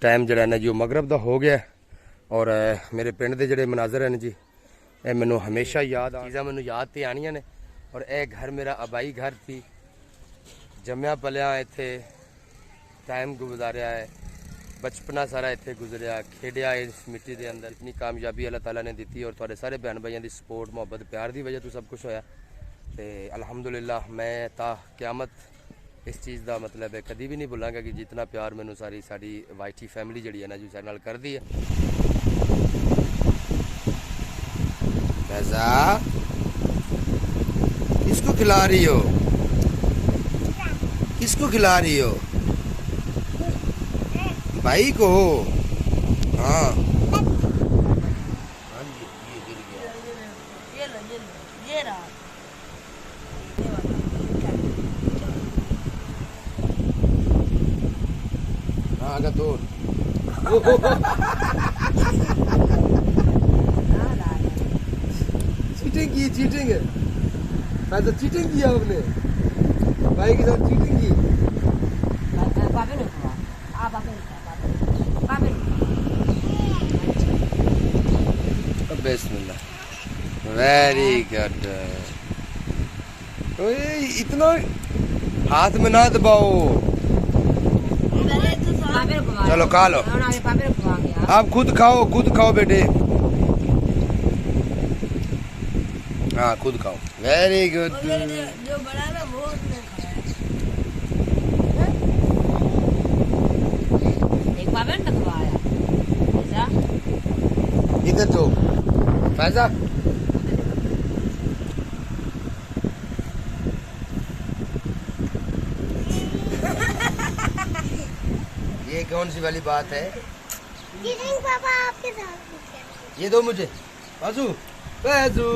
Time ਜਿਹੜਾ ਨਾ ਜੀ ਉਹ ਮਗਰਬ ਦਾ ਹੋ ਗਿਆ। ਔਰ ਮੇਰੇ ਪਿੰਡ ਦੇ ਜਿਹੜੇ ਮਨਾਜ਼ਰ ਹਨ ਜੀ, ਇਹ ਮੈਨੂੰ ਹਮੇਸ਼ਾ ਯਾਦ ਆ ਚੀਜ਼ਾਂ ਮੈਨੂੰ ਯਾਦ ਤੇ ਆਣੀਆਂ ਨੇ। ਔਰ ਇਹ ਘਰ ਮੇਰਾ ਆਬਾਈ ਘਰ ਸੀ। ਜੰਮਿਆ ਪਲਿਆ ਇੱਥੇ ਟਾਈਮ ਗੁਜ਼ਾਰਿਆ ਹੈ। ਬਚਪਨਾ ਸਾਰਾ ਇੱਥੇ ਗੁਜ਼ਰਿਆ, ਖੇਡਿਆ ਇਸ ਮਿੱਟੀ ਦੇ ਅੰਦਰ। ਇਤਨੀ ਕਾਮਯਾਬੀ ਅੱਲਾਹ ਤਾਲਾ ਨੇ ਦਿੱਤੀ ਔਰ ਤੁਹਾਡੇ ਸਾਰੇ ਭੈਣ ਭਾਈਆਂ ਦੀ ਸਪੋਰਟ ਮੁਹੱਬਤ, ਪਿਆਰ ਦੀ ਵਜ੍ਹਾ ਤੋਂ ਸਭ ਕੁਝ ਹੋਇਆ। ਤੇ ਅਲਹਮਦੁਲਿਲਾ, ਮੈਂ ਤਾਂ ਕਿਆਮਤ ਇਸ ਚੀਜ਼ ਦਾ ਮਤਲਬ ਹੈ ਕਦੀ ਵੀ ਨਹੀਂ ਭੁੱਲਾਂਗਾ ਕਿ ਜਿੰਨਾ ਪਿਆਰ ਮੈਨੂੰ ਸਾਰੀ ਸਾਡੀ ਵਾਈਟੀ ਫੈਮਿਲੀ ਜਿਹੜੀ ਹੈ ਨਾ ਜੀ ਸਾਡੇ ਨਾਲ ਕਰਦੀ ਹੈ पैसा किसको खिला रही हो किसको खिला रही हो भाई को हाँ हाँ जी, ये गिर गया। ये लो ये लो ये रहा ये वाला हाँ आगे तोड़ चीटिंग की चीटिंग है मैं तो चीटिंग किया आपने भाई के साथ चीटिंग की बाबे ने हुआ आ बाबे ने हुआ बाबे बिस्मिल्लाह वेरी गुड ओए इतना हाथ में ना दबाओ चलो, खा लो। ना आगे बाबे ने हुआ गया आप खुद खाओ खुद खाओ बेटे हाँ खुद खाओ वेरी गुड जो बड़ा ना वो उसने एक बाबे ने खवाया ऐसा इधर तो फैजा कौन सी वाली बात है? पापा आपके साथ ये दो मुझे। बाजू। बाजू।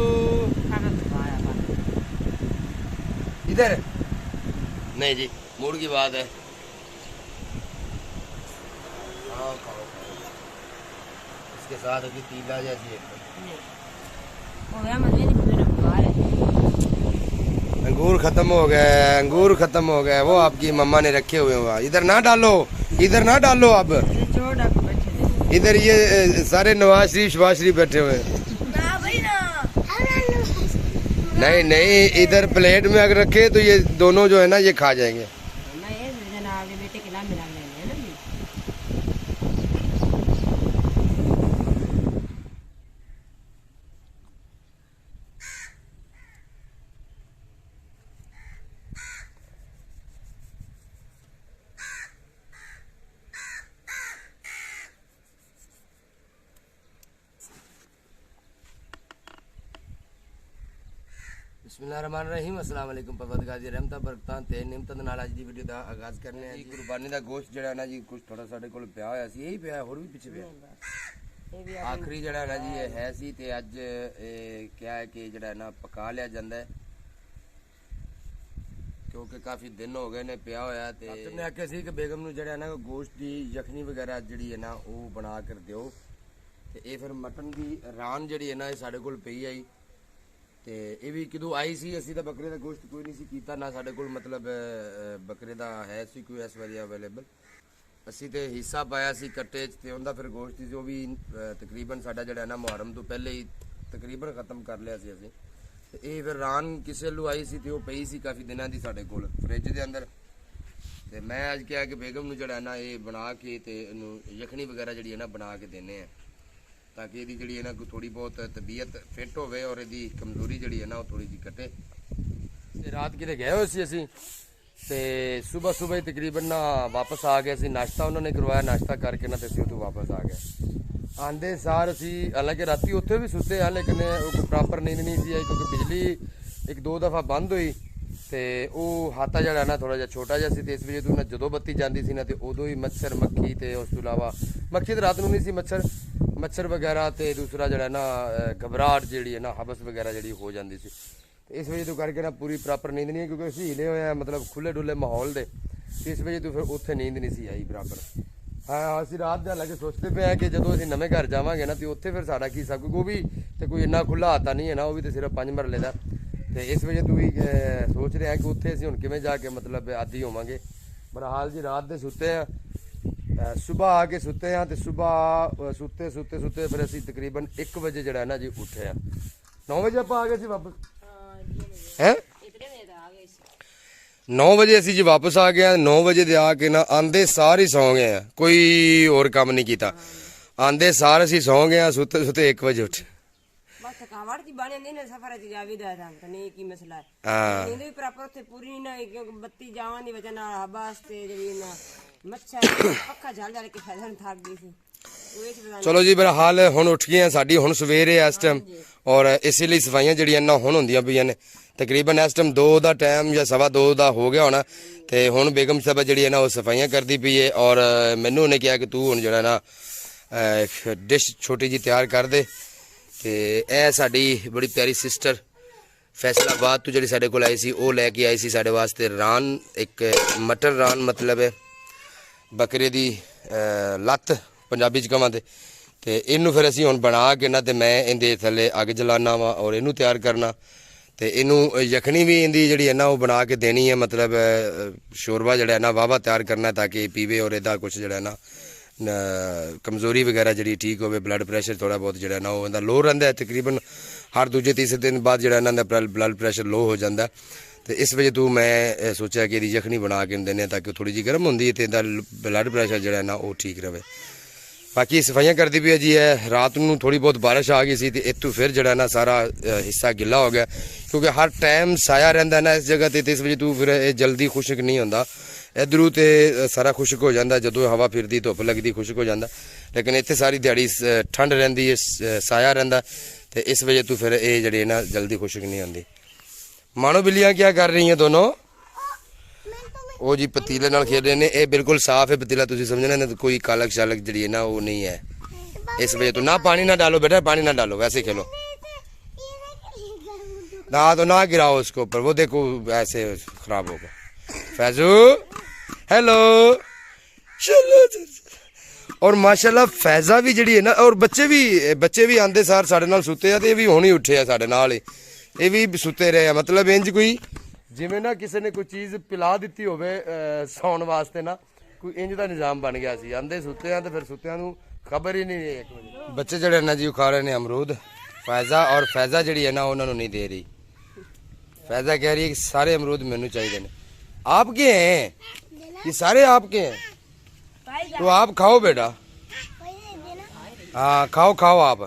इधर नहीं जी मूड की बात है। हाँ इसके साथ अभी तीला जैसी है। अंगूर खत्म हो गए अंगूर खत्म हो गए वो आपकी मम्मा ने रखे हुए हुआ इधर ना डालो इधर ना डालो अब ये छोड़ के बैठे थे इधर ये अ, सारे नवाज शरीफ शबाज शरीफ बैठे हुए हैं ना भाई ना नहीं नहीं इधर प्लेट में अगर रखे तो ये दोनों जो है ना ये खा जाएंगे ਬਿਸਮਿਲ੍ਲਾਹਿਰਰਹਿਮਾਨਿਰਰਹੀਮ ਅਸਲਾਮ ਅਲੈਕੁਮ ਪਰਵਤਗਾਰ ਰਹਿਮਤਾਂ ਬਰਕਤਾਂ ਤੇ ਨਿਮਤਾਂ ਨਾਲ ਅੱਜ ਦੀ ਵੀਡੀਓ ਦਾ ਆਗਾਜ਼ ਕਰਨੇ ਆ ਜੀ ਕੁਰਬਾਨੀ ਦਾ ਗੋਸ਼ਤ ਜਿਹੜਾ ਨਾ ਜੀ ਕੁਝ ਥੋੜਾ ਸਾਡੇ ਕੋਲ ਪਿਆ ਹੋਇਆ ਸੀ ਇਹੀ ਪਿਆ ਹੋਰ ਵੀ ਪਿੱਛੇ ਪਿਆ ਆਖਰੀ ਜਿਹੜਾ ਨਾ ਜੀ ਇਹ ਹੈ ਸੀ ਤੇ ਅੱਜ ਇਹ ਕਿਹਾ ਹੈ ਕਿ ਜਿਹੜਾ ਨਾ ਪਕਾ ਲਿਆ ਜਾਂਦਾ ਹੈ ਕਿਉਂਕਿ ਕਾਫੀ ਦਿਨ ਹੋ ਗਏ ਨੇ ਪਿਆ ਹੋਇਆ ਤੇ ਡਾਕਟਰ ਨੇ ਆਖਿਆ ਸੀ ਕਿ ਬੇਗਮ ਨੂੰ ਜਿਹੜਾ ਨਾ ਗੋਸ਼ਤ ਦੀ ਯਖਨੀ ਵਗੈਰਾ ਜਿਹੜੀ ਹੈ ਨਾ ਉਹ ਬਣਾ ਕਰ ਦਿਓ ਤੇ ਇਹ ਫਿਰ ਮਟਨ ਦੀ ਰਾਨ ਜਿਹੜੀ ਹੈ ਨਾ ਇਹ ਸਾਡੇ ਕੋਲ ਪਈ ਆਈ ਤੇ ਇਹ ਵੀ ਕਿਦੋਂ ਆਈ ਸੀ, ਅਸੀਂ ਤਾਂ ਬੱਕਰੇ ਦਾ ਗੋਸ਼ਤ ਕੋਈ ਨਹੀਂ ਸੀ ਕੀਤਾ, ਨਾ ਸਾਡੇ ਕੋਲ ਮਤਲਬ ਬੱਕਰੇ ਦਾ ਹੈ ਸੀ ਕੋਈ ਇਸ ਵਾਰੀ ਅਵੇਲੇਬਲ ਅਸੀਂ ਤੇ ਹਿੱਸਾ ਪਾਇਆ ਸੀ ਕੱਟੇ 'ਚ ਤੇ ਉਹਦਾ ਫਿਰ ਗੋਸ਼ਤ ਸੀ ਉਹ ਵੀ ਤਕਰੀਬਨ ਸਾਡਾ ਜਿਹੜਾ ਨਾ ਮੁਹਰਮ ਤੋਂ ਪਹਿਲੇ ਹੀ ਤਕਰੀਬਨ ਖਤਮ ਕਰ ਲਿਆ ਸੀ ਅਸੀਂ। ਤੇ ਇਹ ਫਿਰ ਰਾਨ ਕਿਸੇ ਨੂੰ ਆਈ ਸੀ ਤੇ ਉਹ ਪਈ ਸੀ ਕਾਫੀ ਦਿਨਾਂ ਦੀ ਸਾਡੇ ਕੋਲ, ਫ੍ਰਿਜ ਦੇ ਅੰਦਰ। ਤੇ ਮੈਂ ਅੱਜ ਕਿਹਾ ਕਿ ਬੇਗਮ ਨੂੰ ਜਿਹੜਾ ਨਾ ਇਹ ਬਣਾ ਕੇ ਤੇ ਇਹਨੂੰ ਯਖਣੀ ਵਗੈਰਾ ਜਿਹੜੀ ਹੈ ਨਾ ਬਣਾ ਕੇ ਦੇਣੇ ਆ ਤਾਂ ਕਿ ਇਹਦੀ ਜਿਹੜੀ ਹੈ ਨਾ ਕੋਈ ਥੋੜੀ ਬਹੁਤ ਤਬੀਅਤ ਫਿੱਟ ਹੋਵੇ ਔਰ ਇਹਦੀ ਕਮਜ਼ੋਰੀ ਜਿਹੜੀ ਹੈ ਨਾ ਉਹ ਥੋੜੀ ਜਿਹੀ ਘਟੇ। ਤੇ ਰਾਤ ਕਿਤੇ ਗਏ ਹੋਏ ਸੀ ਅਸੀਂ? ਤੇ ਸਵੇਰ ਸਵੇਰ ਤਕਰੀਬਨ ਨਾ ਵਾਪਸ ਆ ਗਏ ਸੀ। ਨਾਸ਼ਤਾ ਉਹਨਾਂ ਨੇ ਕਰਵਾਇਆ, ਨਾਸ਼ਤਾ ਕਰਕੇ ਨਾ ਤੇ ਅਸੀਂ ਉੱਥੋਂ ਵਾਪਸ ਆ ਗਏ। ਆਂਦੇ ਸਾਰ ਅਸੀਂ, ਹਾਲਾਂਕਿ ਰਾਤੀ ਉੱਥੇ ਵੀ ਸੁੱਤੇ ਆ, ਲੇਕਿਨ ਉਹ ਪ੍ਰੋਪਰ ਨੀਂਦ ਨਹੀਂ ਸੀ ਆਈ ਕਿਉਂਕਿ ਬਿਜਲੀ ਇੱਕ ਦੋ ਦਫਾ ਬੰਦ ਹੋਈ ਤੇ ਉਹ ਹਾਤਾ ਜਿਹੜਾ ਨਾ ਥੋੜਾ ਜਿਹਾ ਛੋਟਾ ਜਿਹਾ ਸੀ ਤੇ ਇਸ ਵਜ੍ਹਾ ਤੋਂ ਨਾ ਜਦੋਂ ਬੱਤੀ ਜਾਂਦੀ ਸੀ ਨਾ ਤੇ ਉਦੋਂ ਹੀ ਮੱਛਰ ਮੱਖੀ ਤੇ ਉਸ ਤੋਂ ਇਲਾਵਾ ਮੱਖੀ ਤੇ ਰਾਤ ਨੂੰ ਨਹੀਂ ਸੀ ਮੱਛਰ। ਮੱਛਰ ਵਗੈਰਾ ਤੇ ਦੂਸਰਾ ਜਿਹੜਾ ਨਾ ਘਬਰਾਹਟ ਜਿਹੜੀ ਹੈ ਨਾ, ਹਬਸ ਵਗੈਰਾ ਜਿਹੜੀ ਹੋ ਜਾਂਦੀ ਸੀ। ਤੇ ਇਸ ਵਜ੍ਹਾ ਤੋਂ ਕਰਕੇ ਨਾ ਪੂਰੀ ਪ੍ਰੋਪਰ ਨੀਂਦ ਨਹੀਂ ਹੈ ਕਿਉਂਕਿ ਅਸੀਂ ਹਿਲੇ ਹੋਏ ਆ, ਮਤਲਬ ਖੁੱਲੇ ਡੁੱਲੇ ਮਾਹੌਲ ਦੇ। ਤੇ ਇਸ ਵਜ੍ਹਾ ਤੋਂ ਫਿਰ ਉੱਥੇ ਨੀਂਦ ਨਹੀਂ ਸੀ ਆਈ ਬਰਾਬਰ ਹਾਂ, ਅਸੀਂ ਰਾਤ ਦਾ ਲੱਗੇ ਸੋਚਦੇ ਪਏ ਆ ਕਿ ਜਦੋਂ ਅਸੀਂ ਨਵੇਂ ਘਰ ਜਾਵਾਂਗੇ ਨਾ, ਤੇ ਉੱਥੇ ਫਿਰ ਸਾਡਾ ਕੀ ਸਭ ਉਹ ਵੀ ਤੇ ਕੋਈ ਇੰਨਾ ਖੁੱਲਾ ਹਾਤਾ ਨਹੀਂ ਹੈ ਨਾ, ਉਹ ਵੀ ਤੇ ਸਿਰਫ ਪੰਜ ਮਰਲੇ ਦਾ। ਤੇ ਇਸ ਵਜ੍ਹਾ ਤੋਂ ਵੀ ਸੋਚ ਰਹੇ ਆ ਕਿ ਉੱਥੇ ਅਸੀਂ ਹੁਣ ਕਿਵੇਂ ਜਾ ਕੇ ਮਤਲਬ ਆਦੀ ਹੋਵਾਂਗੇ। ਬਰਹਾਲ ਜੀ ਰਾਤ ਦੇ ਸੁੱਤੇ ਆ ਸਵੇਰ ਆ ਕੇ ਸੁੱਤੇ ਆ ਤੇ ਸਵੇਰ ਸੁੱਤੇ ਸੁੱਤੇ ਸੁੱਤੇ ਫਿਰ ਅਸੀਂ ਤਕਰੀਬਨ 1 ਵਜੇ ਜਿਹੜਾ ਨਾ ਜੀ ਉੱਠੇ ਆ 9 ਵਜੇ ਆਪਾਂ ਆ ਗਏ ਸੀ ਵਾਪਸ? ਹੈ? 9 ਵਜੇ ਅਸੀਂ ਜੀ ਵਾਪਸ ਆ ਗਏ ਆ 9 ਵਜੇ ਦੇ ਆ ਕੇ ਨਾ ਆਂਦੇ ਸਾਰੇ ਸੌ ਗਏ ਆ ਕੋਈ ਹੋਰ ਕੰਮ ਨਹੀਂ ਕੀਤਾ। ਆਂਦੇ ਸਾਰੇ ਅਸੀਂ ਸੌ ਗਏ ਆ ਸੁੱਤੇ ਸੁੱਤੇ 1 ਵਜੇ ਉੱਠੇ। ਬਸ ਦੀ ਬਾਣੇ ਨਹੀਂ ਨਾ ਸਫਰ ਚ ਜਾਵੀ ਦਾ ਰੰਗ ਨਹੀਂ ਕੀ ਮਸਲਾ ਹੈ। ਨੀਂਦ ਵੀ ਪ੍ਰੋਪਰ ਉੱਥੇ ਪੂਰੀ ਨਹੀਂ ਨਾ ਕਿਉਂਕਿ ਬੱਤੀ ਜਾਵਾਂ ਦੀ ਵਜ੍ਹਾ ਨਾਲ ਹਵਾ ਚਲੋ ਜੀ ਮੇਰਾ ਹਾਲ ਹੁਣ ਉੱਠ ਗਏ ਆ ਸਾਡੀ ਹੁਣ ਸਵੇਰੇ ਹੈ ਇਸ ਟਾਈਮ ਔਰ ਇਸੇ ਲਈ ਸਫਾਈਆਂ ਜਿਹੜੀਆਂ ਨਾ ਹੁਣ ਹੁੰਦੀਆਂ ਪਈਆਂ ਨੇ ਤਕਰੀਬਨ ਇਸ ਟਾਈਮ 2 ਦਾ ਟਾਈਮ ਜਾਂ ਸਵਾ 2 ਦਾ ਹੋ ਗਿਆ ਹੋਣਾ। ਤੇ ਹੁਣ ਬੇਗਮ ਸਾਹਿਬ ਜਿਹੜੀ ਹੈ ਨਾ ਉਹ ਸਫਾਈਆਂ ਕਰਦੀ ਪਈ ਹੈ ਔਰ ਮੈਨੂੰ ਉਹਨੇ ਕਿਹਾ ਕਿ ਤੂੰ ਹੁਣ ਜਿਹੜਾ ਨਾ ਡਿਸ਼ ਛੋਟੀ ਜੀ ਤਿਆਰ ਕਰ ਦੇ। ਤੇ ਇਹ ਸਾਡੀ ਬੜੀ ਪਿਆਰੀ ਸਿਸਟਰ ਫੈਸਲਾਬਾਦ ਤੋਂ ਜਿਹੜੀ ਸਾਡੇ ਕੋਲ ਆਈ ਸੀ ਉਹ ਲੈ ਕੇ ਆਈ ਸੀ ਸਾਡੇ ਵਾਸਤੇ ਰਾਨ ਇੱਕ ਮਟਰ ਰਾਨ ਮਤਲਬ ਹੈ। ਬੱਕਰੇ ਦੀ ਲੱਤ ਪੰਜਾਬੀ ਚ ਕਹਾਂ ਤੇ। ਤੇ ਇਹਨੂੰ ਫਿਰ ਅਸੀਂ ਹੁਣ ਬਣਾ ਕੇ ਨਾ ਤੇ ਮੈਂ ਇਹਦੇ ਥੱਲੇ ਅੱਗ ਜਲਾਣਾ ਵਾ ਔਰ ਇਹਨੂੰ ਤਿਆਰ ਕਰਨਾ। ਤੇ ਇਹਨੂੰ ਯਖਣੀ ਵੀ ਇਹਦੀ ਜਿਹੜੀ ਹੈ ਨਾ ਉਹ ਬਣਾ ਕੇ ਦੇਣੀ ਹੈ ਮਤਲਬ ਅਹ, ਸ਼ੋਰਬਾ ਜਿਹੜਾ ਹੈ ਨਾ ਵਾਵਾ ਤਿਆਰ ਕਰਨਾ ਤਾਂ ਕਿ ਪੀਵੇ ਔਰ ਇਹਦਾ ਕੁਝ ਜਿਹੜਾ ਹੈ ਨਾ ਕਮਜ਼ੋਰੀ ਵਗੈਰਾ ਜਿਹੜੀ ਠੀਕ ਹੋਵੇ ਬਲੱਡ ਪ੍ਰੈਸ਼ਰ ਥੋੜਾ ਬਹੁਤ ਜਿਹੜਾ ਨਾ ਉਹ ਇਹਦਾ ਲੋ ਰਹਿੰਦਾ ਤਕਰੀਬਨ। ਹਰ ਦੂਜੇ ਤੀਸਰੇ ਦਿਨ ਬਾਅਦ ਜਿਹੜਾ ਇਹਨਾਂ ਦਾ ਬਲੱਡ ਪ੍ਰੈਸ਼ਰ ਲੋ ਹੋ ਜਾਂਦਾ। ਤੇ ਇਸ ਵਜ੍ਹਾ ਤੋਂ ਮੈਂ ਸੋਚਿਆ ਕਿ ਇਹਦੀ ਯਖਣੀ ਬਣਾ ਕੇ ਦਿੰਦੇ ਹਾਂ ਤਾਂ ਕਿ ਉਹ ਥੋੜੀ ਜਿਹੀ ਗਰਮ ਹੁੰਦੀ ਹੈ ਤੇ ਇਹਦਾ ਬਲੱਡ ਪ੍ਰੈਸ਼ਰ ਜਿਹੜਾ ਨਾ ਉਹ ਠੀਕ ਰਵੇ। ਬਾਕੀ ਸਫਾਈਆਂ ਕਰਦੀ ਪਈ ਹੈ ਜੀ ਹੈ ਰਾਤ ਨੂੰ ਥੋੜੀ ਬਹੁਤ ਬਾਰਿਸ਼ ਆ ਗਈ ਸੀ ਤੇ ਇੱਥੋਂ ਫਿਰ ਜਿਹੜਾ ਨਾ ਸਾਰਾ ਹਿੱਸਾ ਗਿੱਲਾ ਹੋ ਗਿਆ। ਕਿਉਂਕਿ ਹਰ ਟਾਈਮ ਸਾਇਆ ਰਹਿੰਦਾ ਨਾ ਇਸ ਜਗ੍ਹਾ ਤੇ ਤੇ ਇਸ ਵਜ੍ਹਾ ਤੋਂ ਫਿਰ ਇਹ ਜਲਦੀ ਖੁਸ਼ਕ ਨਹੀਂ ਹੁੰਦਾ। ਇਧਰੋਂ ਤੇ ਸਾਰਾ ਖੁਸ਼ਕ ਹੋ ਜਾਂਦਾ। ਜਦੋਂ ਹਵਾ ਫਿਰਦੀ, ਧੁੱਪ ਲੱਗਦੀ, ਖੁਸ਼ਕ ਹੋ ਜਾਂਦਾ। ਲੇਕਿਨ ਇੱਥੇ ਸਾਰੀ ਦਿਹਾੜੀ ਸ- ਠੰਡ ਰਹਿੰਦੀ ਹੈ ਸਾਇਆ ਰਹਿੰਦਾ। ਤੇ ਇਸ ਵਜ੍ਹਾ ਤੋਂ ਫਿਰ ਇਹ ਜਿਹੜੇ ਨਾ ਜਲਦੀ ਖੁਸ਼ਕ ਨਹੀਂ ਹੁੰਦੀ। ਮਾਣੋ ਬਿੱਲੀਆਂ ਕੀ ਕਰ ਰਹੀਆਂ ਦੋਨੋਂ ਉਹ ਜੀ ਪਤੀਲੇ ਨਾਲ ਖੇਡ ਰਹੇ ਨੇ ਇਹ ਬਿਲਕੁਲ ਸਾਫ਼ ਹੈ ਪਤੀਲਾ ਤੁਸੀਂ ਸਮਝਣਾ ਨਾ ਕੋਈ ਕਾਲਕ ਸ਼ਾਲਕ ਜਿਹੜੀ ਹੈ ਨਾ ਉਹ ਨਹੀਂ ਹੈ इस वजह तो ना पानी ना डालो बेटा पानी ना डालो वैसे ही खेलो ना तो ना गिराओ उसके ऊपर वो देखो ऐसे खराब होगा फैजू हेलो चलो ਔਰ ਮਾਸ਼ਾਅੱਲਾ ਫੈਜ਼ਾ ਵੀ ਜਿਹੜੀ ਹੈ ਨਾ ਔਰ ਬੱਚੇ ਵੀ ਬੱਚੇ ਵੀ ਆਂਦੇ ਸਾਰ ਸਾਡੇ ਨਾਲ ਸੁੱਤੇ ਆ ਤੇ ਇਹ ਵੀ ਹੁਣ ਹੀ ਉੱਠੇ ਆ ਸਾਡੇ ਨਾਲ ਹੀ ਇਹ ਵੀ ਸੁੱਤੇ ਰਹੇ ਆ ਮਤਲਬ ਇੰਜ ਕੋਈ ਜਿਵੇਂ ਨਾ ਕਿਸੇ ਨੇ ਕੋਈ ਚੀਜ਼ ਪਿਲਾ ਦਿੱਤੀ ਹੋਵੇ ਅਹ, ਸੌਣ ਵਾਸਤੇ ਨਾ ਕੋਈ ਇੰਜ ਦਾ ਨਿਜ਼ਾਮ ਬਣ ਗਿਆ ਸੀ ਆਂਦੇ ਸੁੱਤੇ ਆ ਤੇ ਫਿਰ ਸੁੱਤਿਆਂ ਨੂੰ ਖਬਰ ਹੀ ਨਹੀਂ ਇੱਕ ਵਜੇ ਬੱਚੇ ਜਿਹੜੇ ਨਾ ਜੀ ਉਹ ਖਾ ਰਹੇ ਨੇ ਅਮਰੂਦ ਫੈਜ਼ਾ ਔਰ ਫੈਜ਼ਾ ਜਿਹੜੀ ਹੈ ਨਾ ਉਹਨਾਂ ਨੂੰ ਨਹੀਂ ਦੇ ਰਹੀ फैजा कह रही है कि सारे अमरूद मेनू चाहिए ने आपके हैं ये सारे आपके हैं तो आप खाओ बेटा हाँ खाओ खाओ आप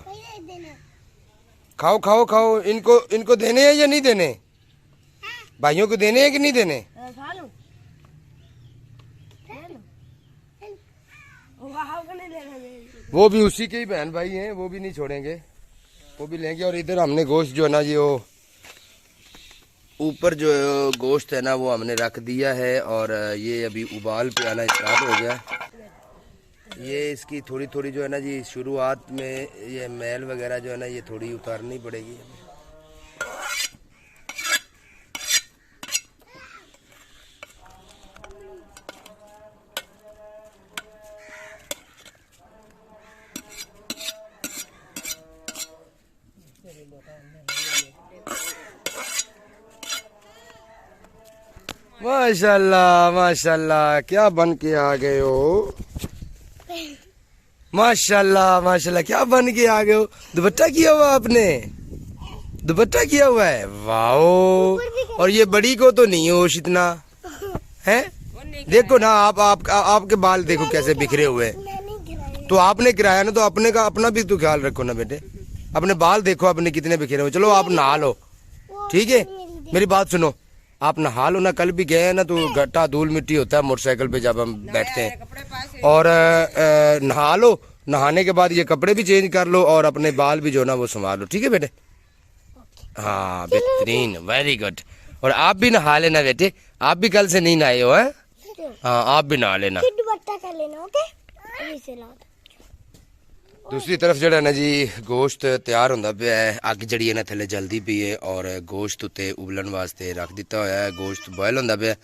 खाओ खाओ खाओ। इनको इनको देने हैं या नहीं देने? भाइयों को देने हैं कि नहीं देने? वो भी उसी के ही बहन भाई हैं वो भी नहीं छोड़ेंगे। वो भी लेंगे और इधर हमने गोश्त जो है ना ये वो ऊपर जो गोश्त है ना वो हमने रख दिया है और ये अभी उबाल पे आना स्टार्ट हो गया। ये इसकी थोड़ी थोड़ी जो है ना जी, शुरुआत में ये मैल वगैरह जो है ना, ये थोड़ी उतारनी पड़ेगी। माशाल्लाह माशाल्लाह, क्या बन के आ गए हो? माशाल्लाह माशाल्लाह, क्या बन के आ गए हो? दुपट्टा किया हुआ आपने? दुपट्टा किया हुआ है? वाओ। और ये बड़ी को तो नहीं होश इतना? है? देखो ना, आप आप, आपके बाल देखो कैसे बिखरे हुए हैं। तो आपने किराया ना तो अपने का, अपना भी तो ख्याल रखो ना बेटे। अपने बाल देखो अपने कितने बिखरे हुए चलो आप नहा लो। ठीक है? मेरी बात सुनो। आप नहा लो ना कल भी गए हैं ना तो गट्टा धूल मिट्टी होता है मोटरसाइकिल पे जब हम बैठते हैं। और नहा लो नहाने के बाद ये कपड़े भी चेंज कर लो और अपने बाल भी जो ना वो संभाल लो। ठीक है बेटे? हाँ बेहतरीन वेरी गुड और आप भी नहा लेना बेटे आप भी कल से नहीं नहाए हो हैं? हाँ। आप भी नहा लेना। ਦੂਸਰੀ ਤਰਫ ਜਿਹੜਾ ਨਾ ਜੀ ਗੋਸ਼ਤ ਤਿਆਰ ਹੁੰਦਾ ਪਿਆ ਹੈ, ਅੱਗ ਜਿਹੜੀ ਹੈ ਨਾ ਥੱਲੇ ਜਲਦੀ ਪਈ ਹੈ ਔਰ ਗੋਸ਼ਤ ਉੱਤੇ ਉਬਲਣ ਵਾਸਤੇ ਰੱਖ ਦਿੱਤਾ ਹੋਇਆ ਹੈ, ਗੋਸ਼ਤ ਬੋਇਲ ਹੁੰਦਾ ਪਿਆ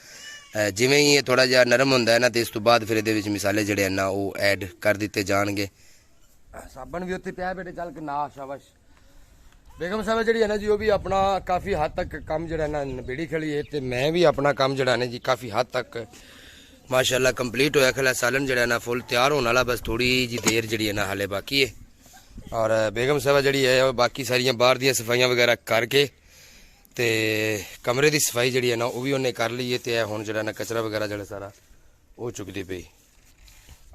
ਜਿਵੇਂ ਹੀ ਇਹ ਥੋੜਾ ਜਿਹਾ ਨਰਮ ਹੁੰਦਾ ਹੈ ਨਾ ਤੇ ਇਸ ਤੋਂ ਬਾਅਦ ਫਿਰ ਇਹਦੇ ਵਿੱਚ ਮਸਾਲੇ ਜਿਹੜੇ ਹਨ ਨਾ ਉਹ ਐਡ ਕਰ ਦਿੱਤੇ ਜਾਣਗੇ। ਸਾਬਣ ਵੀ ਉੱਤੇ ਪਿਆ ਬੇਟੇ, ਚੱਲ ਕੇ ਨਾ, ਸ਼ਾਬਾਸ਼। ਬੇਗਮ ਸਾਹਿਬ ਜਿਹੜੀ ਹੈ ਨਾ ਜੀ, ਉਹ ਵੀ ਆਪਣਾ ਕਾਫੀ ਹੱਦ ਤੱਕ ਕੰਮ ਜਿਹੜਾ ਨਾ, ਨਿਬੇੜੀ ਖੜੀ ਹੈ ਤੇ ਮੈਂ ਵੀ ਆਪਣਾ ਕੰਮ ਜਿਹੜਾ ਨੇ ਜੀ, ਕਾਫੀ ਹੱਦ ਤੱਕ ਮਾਸ਼ਾਅੱਲਾ ਕੰਪਲੀਟ ਹੋਇਆ ਖਲਾ ਸਾਲਨ ਜਿਹੜਾ ਨਾ ਫੁੱਲ ਤਿਆਰ ਹੋਣ ਵਾਲਾ, ਬਸ ਥੋੜੀ ਜੀ ਦੇਰ ਜਿਹੜੀ ਹੈ ਨਾ ਹਾਲੇ ਬਾਕੀ ਹੈ। ਔਰ ਬੇਗਮ ਸਾਹਿਬਾ ਜਿਹੜੀ ਹੈ, ਉਹ ਬਾਕੀ ਸਾਰੀਆਂ ਬਾਹਰ ਦੀਆਂ ਸਫਾਈਆਂ ਵਗੈਰਾ ਕਰਕੇ ਤੇ ਕਮਰੇ ਦੀ ਸਫ਼ਾਈ ਜਿਹੜੀ ਹੈ ਨਾ, ਉਹ ਵੀ ਉਹਨੇ ਕਰ ਲਈ ਹੈ ਤੇ ਹੁਣ ਜਿਹੜਾ ਨਾ ਕਚਰਾ ਵਗੈਰਾ ਜਿਹੜਾ ਸਾਰਾ, ਉਹ ਚੁੱਕਦੀ ਪਈ।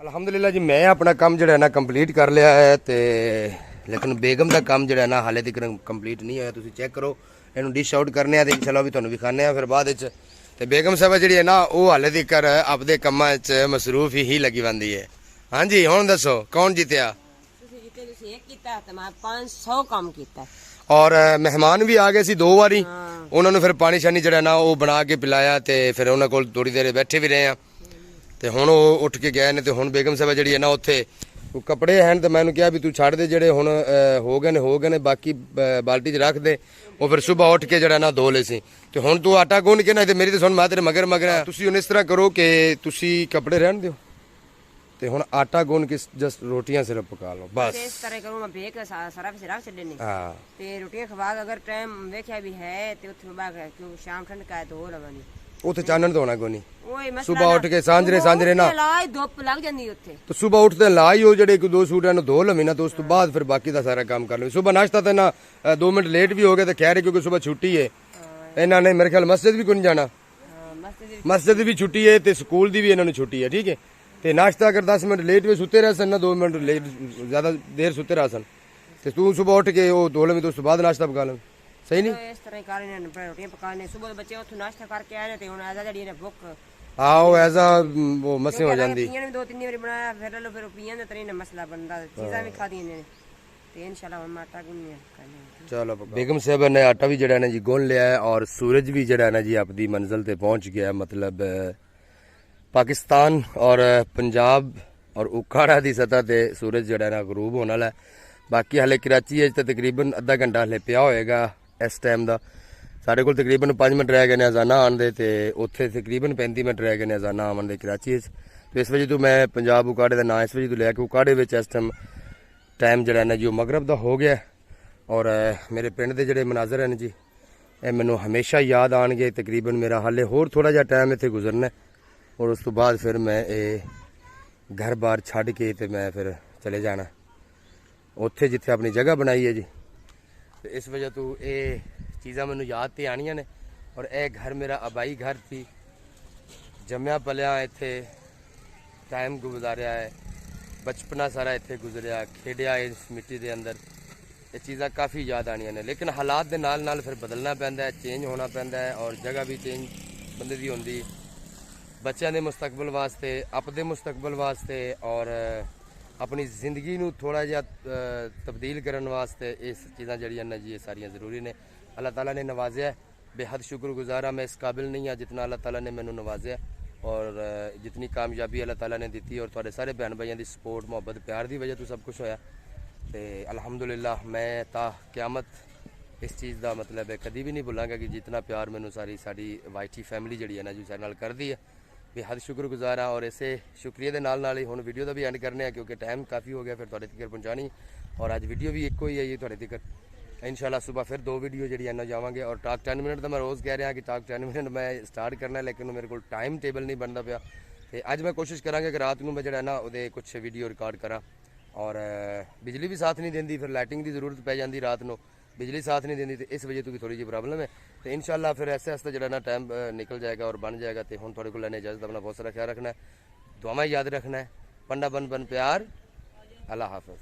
ਅਲਹਮਦੁਲਿਲਾ ਜੀ, ਮੈਂ ਆਪਣਾ ਕੰਮ ਜਿਹੜਾ ਨਾ ਕੰਪਲੀਟ ਕਰ ਲਿਆ ਹੈ ਤੇ ਲੇਕਿਨ ਬੇਗਮ ਦਾ ਕੰਮ ਜਿਹੜਾ ਨਾ ਹਾਲੇ ਤੱਕ ਕੰਪਲੀਟ ਨਹੀਂ ਹੋਇਆ। ਤੁਸੀਂ ਚੈੱਕ ਕਰੋ, ਇਹਨੂੰ ਡਿਸ਼ ਆਊਟ ਕਰਨੇ ਆ ਤੇ ਇਨਸ਼ਾਅੱਲਾ ਵੀ ਤੁਹਾਨੂੰ ਵਿਖਾਣੇ ਆ ਫਿਰ ਬਾਅਦ ਵਿੱਚ ਤੇ ਬੇਗਮ ਸਾਹਿਬਾ ਜਿਹੜੀ ਹੈ ਨਾ ਉਹ ਹਾਲੇ ਤੱਕ ਆਪਦੇ ਕੰਮਾਂ 'ਚ ਮਸਰੂਫ ਹੀ ਲੱਗੀ ਬੰਦੀ ਹੈ। ਹਾਂਜੀ ਹੁਣ ਦੱਸੋ ਕੌਣ ਜਿੱਤਿਆ? ਤੁਸੀਂ ਜਿੱਤੇ ਤੁਸੀਂ ਇੱਕ ਕੀਤਾ ਤੇ ਮੈਂ 500 ਕੰਮ ਕੀਤਾ। ਔਰ ਮਹਿਮਾਨ ਵੀ ਆ ਗਏ ਸੀ ਦੋ ਵਾਰੀ। ਉਹਨਾਂ ਨੂੰ ਫਿਰ ਪਾਣੀ ਸ਼ਾਨੀ ਜਿਹੜਾ ਨਾ ਉਹ ਬਣਾ ਕੇ ਪਿਲਾਇਆ ਤੇ ਫਿਰ ਉਹਨਾਂ ਕੋਲ ਥੋੜੀ ਦੇਰ ਬੈਠੇ ਵੀ ਰਹੇ ਆ ਤੇ ਹੁਣ ਉਹ ਉੱਠ ਕੇ ਗਏ ਨੇ ਤੇ ਹੁਣ ਬੇਗਮ ਸਾਹਿਬਾ ਜਿਹੜੀ ਹੈ ਨਾ ਉੱਥੇ ਉਹ ਕੱਪੜੇ ਹਨ ਤੇ ਮੈਨੂੰ ਕਿਹਾ ਵੀ ਤੂੰ ਛੱਡ ਦੇ ਜਿਹੜੇ ਹੁਣ ਹੋ ਗਏ ਨੇ ਹੋ ਗਏ ਨੇ ਬਾਕੀ ਬਾਲਟੀ 'ਚ ਰੱਖ ਦੇ। ਉਹ ਫਿਰ ਸਵੇਰ ਉੱਠ ਕੇ ਜਿਹੜਾ ਨਾ ਧੋ ਲਏ ਸੀ। ਤੇ ਹੁਣ ਤੂੰ ਆਟਾ ਗੁੰਨ ਕੇ ਨਾ ਤੇ ਮੇਰੀ ਤੇ ਸੁਣ ਮੈਂ ਤੇਰੇ ਮਗਰ ਮਗਰ। ਤੁਸੀਂ ਹੁਣ ਇਸ ਤਰ੍ਹਾਂ ਕਰੋ ਕਿ ਤੁਸੀਂ ਕੱਪੜੇ ਰਹਿਣ ਦਿਓ। ਤੇ ਹੁਣ ਆਟਾ ਗੁੰਨ ਕੇ ਜਸਟ ਰੋਟੀਆਂ ਸਿਰਫ ਪਕਾ ਲਓ ਬਸ। ਇਸ ਤਰ੍ਹਾਂ ਕਰੂੰ ਮੈਂ ਬੇਕ ਸਾਰਾ ਵਿੱਚ ਰੱਖ ਛੱਡੇ ਨੇ ਹਾਂ। ਤੇ ਰੋਟੀਆਂ ਖਵਾ ਅਗਰ ਟਾਈਮ ਵੇਖਿਆ ਵੀ ਹੈ ਤੇ ਉੱਥੇ ਬਾਗ ਕਿਉਂ ਸ਼ਾਮ ਠੰਡ ਕਾ ਧੋ ਲਵਾਂਗੀ। ਉੱਥੇ ਚਾਨਣ ਧੋਣਾ ਕੋਈ ਨਹੀਂ। ਓਏ ਮਸਲਾ ਸੁਬਾਹ ਉੱਠ ਕੇ ਸਾਂਝਰੇ ਸਾਂਝਰੇ ਨਾ। ਲਾਈ ਧੁੱਪ ਲੱਗ ਜਾਂਦੀ ਉੱਥੇ। ਤੇ ਸਵੇਰ ਉੱਠਦੇ ਲਾ ਹੀ ਉਹ ਜਿਹੜੇ ਦੋ ਸੂਟ ਹਨ ਧੋ ਲਵੀਂ ਨਾ ਤੇ ਉਸ ਤੋਂ ਬਾਅਦ ਫਿਰ ਬਾਕੀ ਦਾ ਸਾਰਾ ਕੰਮ ਕਰ ਲਵੀਂ। ਸਵੇਰ ਨਾਸ਼ਤਾ ਤੇ ਨਾ 2 ਮਿੰਟ ਲੇਟ ਵੀ ਹੋ ਗਏ ਤੇ ਖੈਰ ਹੈ ਕਿਉਂਕਿ ਸਵੇਰ ਛੁੱਟੀ ਹੈ। ਇਹਨਾਂ ਨੇ ਮੇਰੇ ਖਿਆਲ ਮਸਜਿਦ ਵੀ ਕੋਈ ਨਹੀਂ ਜਾਣਾ। ਮਸਜਿਦ ਵੀ ਛੁੱਟੀ ਹੈ ਤੇ ਸਕੂਲ ਦੀ ਵੀ ਇਹਨਾਂ ਨੂੰ ਛੁੱਟੀ ਹੈ ਠੀਕ ਹੈ। ਤੇ ਨਾਸ਼ਤਾ ਅਗਰ 10 ਮਿੰਟ ਲੇਟ ਵੀ ਸੁੱਤੇ ਰਹਿ ਸਨ ਨਾ 2 ਮਿੰਟ ਲੇਟ ਜ਼ਿਆਦਾ ਦੇਰ ਸੁੱਤੇ ਰਹਿ ਸਨ। ਤੇ ਤੂੰ ਸਵੇਰ ਉੱਠ ਕੇ ਉਹ ਧੋ ਲਵੀਂ ਤੇ ਉਸ ਤੋਂ ਬਾਅਦ ਨਾਸ਼ਤਾ ਪਕਾ ਲਵੀਂ। ਸਹੀ ਨਹੀਂ ਇਸ ਤਰ੍ਹਾਂ ਹੀ ਕਰ ਰਹੇ ਨੇ ਰੋਟੀਆਂ ਪਕਾਣੇ ਸਵੇਰ ਬੱਚੇ ਉੱਥੋਂ ਨਾਸ਼ਤਾ ਕਰਕੇ ਆਏ ਨੇ ਤੇ ਹੁਣ ਆਦਾ ਜਿਹੜੀ ਨੇ ਭੁੱਖ ਉਹ ਐਸਾ ਉਹ ਮਸੇ ਹੋ ਜਾਂਦੀ। ਪੀਆਂ ਨੇ ਦੋ ਤਿੰਨ ਵਾਰੀ ਬਣਾਇਆ ਫਿਰ ਲੋ ਫਿਰ ਪੀਆਂ ਦਾ ਤਰੀ ਨਾ ਮਸਲਾ ਬਣਦਾ ਚੀਜ਼ਾਂ ਵੀ ਖਾਦੀਆਂ ਨੇ। ਤੇ ਇਨਸ਼ਾਅੱਲਾ ਹੁਣ ਮਾਟਾ ਗੁੰਨੇ ਕਰਨੇ ਚਲੋ ਬੇਗਮ ਸਾਹਿਬ ਨੇ ਆਟਾ ਵੀ ਜਿਹੜਾ ਨਾ ਜੀ ਗੁੰਨ ਲਿਆ ਹੈ ਔਰ ਸੂਰਜ ਵੀ ਜਿਹੜਾ ਨਾ ਜੀ ਆਪਣੀ ਮੰਜ਼ਿਲ ਤੇ ਪਹੁੰਚ ਗਿਆ। ਮਤਲਬ ਪਾਕਿਸਤਾਨ ਔਰ ਪੰਜਾਬ ਔਰ ਉਕਾੜਾ ਦੀ ਸਤ੍ਹਾ ਤੇ ਸੂਰਜ ਜਿਹੜਾ ਨਾ ਗਰੂਬ ਹੋਣ ਵਾਲਾ ਬਾਕੀ ਹਲੇ ਕਰਾਚੀ ਤਾਂ ਤਕਰੀਬਨ ਅੱਧਾ ਘੰਟਾ ਹਲੇ ਪਿਆ ਹੋਏਗਾ। ਇਸ ਟਾਈਮ ਦਾ। ਸਾਡੇ ਕੋਲ ਤਕਰੀਬਨ 5 ਮਿੰਟ ਰਹਿ ਗਏ ਨੇ ਅਜ਼ਾਨਾ ਆਉਣ ਦੇ ਤੇ ਉੱਥੇ ਤਕਰੀਬਨ 35 ਮਿੰਟ ਰਹਿ ਗਏ ਨੇ ਅਜ਼ਾਨਾ ਆਉਣ ਦੇ ਕਰਾਚੀ ਵਿੱਚ। ਤੇ ਇਸ ਵਜ੍ਹਾ ਤੋਂ ਮੈਂ ਪੰਜਾਬ ਉਕਾੜੇ ਦਾ ਨਾਂ ਇਸ ਵਜ੍ਹਾ ਤੋਂ ਲਿਆ ਕਿ ਉਕਾੜੇ ਵਿੱਚ ਇਸ ਟਾਈਮ ਟਾਈਮ ਜਿਹੜਾ ਹੈ ਨਾ ਜੀ ਉਹ ਮਗਰਬ ਦਾ ਹੋ ਗਿਆ। ਔਰ ਮੇਰੇ ਪਿੰਡ ਦੇ ਜਿਹੜੇ ਮਨਾਜ਼ਰ ਹਨ ਜੀ, ਇਹ ਮੈਨੂੰ ਹਮੇਸ਼ਾ ਯਾਦ ਆਣਗੇ ਤਕਰੀਬਨ ਮੇਰਾ ਹਾਲੇ ਹੋਰ ਥੋੜਾ ਜਿਹਾ ਟਾਈਮ ਇੱਥੇ ਗੁਜ਼ਰਨਾ ਔਰ ਉਸ ਤੋਂ ਬਾਅਦ ਫਿਰ ਮੈਂ ਇਹ ਘਰ-ਬਾਰ ਛੱਡ ਕੇ ਤੇ ਮੈਂ ਫਿਰ ਚਲੇ ਜਾਣਾ। ਉੱਥੇ ਜਿੱਥੇ ਆਪਣੀ ਜਗ੍ਹਾ ਬਣਾਈ ਹੈ ਜੀ। ਤੇ ਇਸ ਵਜ੍ਹਾ ਤੋਂ ਇਹ ਚੀਜ਼ਾਂ ਮੈਨੂੰ ਯਾਦ ਤੇ ਆਣੀਆਂ ਨੇ ਔਰ ਇਹ ਘਰ ਮੇਰਾ ਆਬਾਈ ਘਰ ਸੀ। ਜੰਮਿਆ ਪਲਿਆ ਇੱਥੇ ਟਾਈਮ ਗੁਜ਼ਾਰਿਆ ਹੈ। ਬਚਪਨਾ ਸਾਰਾ ਇੱਥੇ ਗੁਜ਼ਰਿਆ, ਖੇਡਿਆ ਇਸ ਮਿੱਟੀ ਦੇ ਅੰਦਰ। ਇਹ ਚੀਜ਼ਾਂ ਕਾਫੀ ਯਾਦ ਆਣੀਆਂ ਨੇ। ਲੇਕਿਨ ਹਾਲਾਤ ਦੇ ਨਾਲ ਨਾਲ ਫਿਰ ਬਦਲਣਾ ਪੈਂਦਾ ਹੈ ਚੇਂਜ ਹੋਣਾ ਪੈਂਦਾ ਹੈ ਔਰ ਜਗ੍ਹਾ ਵੀ ਚੇਂਜ ਬੰਦੇ ਦੀ ਹੁੰਦੀ। ਬੱਚਿਆਂ ਦੇ ਮੁਸਤਕਬਲ ਵਾਸਤੇ ਆਪਦੇ ਮੁਸਤਕਬਲ ਵਾਸਤੇ ਔਰ ਆਪਣੀ ਜ਼ਿੰਦਗੀ ਨੂੰ ਥੋੜਾ ਜਿਹਾ ਤਬਦੀਲ ਕਰਨ ਵਾਸਤੇ ਇਸ ਚੀਜ਼ਾਂ ਜਿਹੜੀਆਂ ਨੇ ਜੀ ਇਹ ਸਾਰੀਆਂ ਜ਼ਰੂਰੀ ਨੇ। ਅੱਲਾਹ ਤਾਲਾ ਨੇ ਨਵਾਜ਼ਿਆ ਹੈ। ਬੇਹੱਦ ਸ਼ੁਕਰਗੁਜ਼ਾਰ ਹਾਂ ਮੈਂ ਇਸ ਕਾਬਿਲ ਨਹੀਂ ਹਾਂ ਜਿਤਨਾ ਅੱਲਾਹ ਤਾਲਾ ਨੇ ਮੈਨੂੰ ਨਵਾਜ਼ਿਆ। ਔਰ ਅ, ਕਾਮਯਾਬੀ ਅੱਲਾਹ ਤਾਲਾ ਨੇ ਦਿੱਤੀ ਔਰ ਤੁਹਾਡੇ ਸਾਰੇ ਭੈਣ ਭਾਈਆਂ ਦੀ ਸਪੋਰਟ ਮੁਹੱਬਤ ਪਿਆਰ ਦੀ ਵਜ੍ਹਾ ਤੋਂ ਸਭ ਕੁਝ ਹੋਇਆ। ਤੇ ਅਲਹਮਦੁਲਿਲਾ ਮੈਂ ਤਾਂ ਕਿਆਮਤ ਇਸ ਚੀਜ਼ ਦਾ ਮਤਲਬ ਹੈ ਕਦੀ ਵੀ ਨਹੀਂ ਭੁੱਲਾਂਗਾ ਕਿ ਜਿਤਨਾ ਪਿਆਰ ਮੈਨੂੰ ਸਾਰੀ ਸਾਡੀ ਵਾਈਟੀ ਫੈਮਿਲੀ ਜਿਹੜੀ ਹੈ ਨਾ ਜੀ ਸਾਡੇ ਨਾਲ ਕਰਦੀ ਹੈ। ਬੇਹੱਦ ਸ਼ੁਕਰਗੁਜ਼ਾਰ ਹਾਂ ਔਰ ਇਸੇ ਸ਼ੁਕਰੀਆ ਦੇ ਨਾਲ ਨਾਲ ਹੀ ਹੁਣ ਵੀਡੀਓ ਦਾ ਵੀ ਐਂਡ ਕਰਨੇ ਆ ਕਿਉਂਕਿ ਟਾਈਮ ਕਾਫੀ ਹੋ ਗਿਆ ਫਿਰ ਤੁਹਾਡੇ ਤੱਕ ਪਹੁੰਚਾਣੀ ਔਰ ਅੱਜ ਵੀਡੀਓ ਵੀ ਇੱਕੋ ਹੀ ਹੈ ਜੀ ਤੁਹਾਡੇ ਤੱਕ ਇਨਸ਼ਾਅੱਲਾ ਸਵੇਰ ਫਿਰ ਦੋ ਵੀਡੀਓ ਜਿਹੜੀਆਂ ਨਾ ਜਾਵਾਂਗੇ ਔਰ ਟਾਕ 10 ਮਿੰਟ ਦਾ ਮੈਂ ਰੋਜ਼ ਕਹਿ ਰਿਹਾ ਕਿ ਟਾਕ 10 ਮਿੰਟ ਮੈਂ ਸਟਾਰਟ ਕਰਨਾ ਹੈ, ਲੇਕਿਨ ਮੇਰੇ ਕੋਲ ਟਾਈਮ ਟੇਬਲ ਨਹੀਂ ਬਣਦਾ ਪਿਆ। ਤੇ ਅੱਜ ਮੈਂ ਕੋਸ਼ਿਸ਼ ਕਰਾਂਗਾ ਕਿ ਰਾਤ ਨੂੰ ਮੈਂ ਜਿਹੜਾ ਨਾ ਉਹਦੇ ਕੁਝ ਵੀਡੀਓ ਰਿਕਾਰਡ ਕਰਾਂ। ਔਰ ਬਿਜਲੀ ਵੀ ਸਾਥ ਨਹੀਂ ਦਿੰਦੀ ਫਿਰ ਲਾਈਟਿੰਗ ਦੀ ਜ਼ਰੂਰਤ ਪੈ ਜਾਂਦੀ ਰਾਤ ਨੂੰ। ਬਿਜਲੀ ਸਾਥ ਨਹੀਂ ਦਿੰਦੀ ਤੇ ਇਸ ਵਜ੍ਹਾ ਤੋਂ ਵੀ ਥੋੜੀ ਜਿਹੀ ਪ੍ਰੋਬਲਮ ਹੈ ਤੇ ਇਨਸ਼ਾਅੱਲਾ ਫਿਰ ਐਸੇ ਐਸੇ ਜਿਹੜਾ ਨਾ ਟਾਈਮ ਨਿਕਲ ਜਾਏਗਾ ਔਰ ਬਣ ਜਾਏਗਾ ਤੇ ਹੁਣ ਤੁਹਾਡੇ ਕੋਲ ਲੈਣੇ ਇਜਾਜ਼ਤ ਆਪਣਾ ਬਹੁਤ ਸਾਰਾ ਖਿਆਲ ਰੱਖਣਾ ਹੈ ਦੁਆਵਾਂ ਯਾਦ ਰੱਖਣਾ ਹੈ ਪੰਡਾ ਬਨ ਬਨ ਪਿਆਰ ਅੱਲਾ ਹਾਫਿਜ਼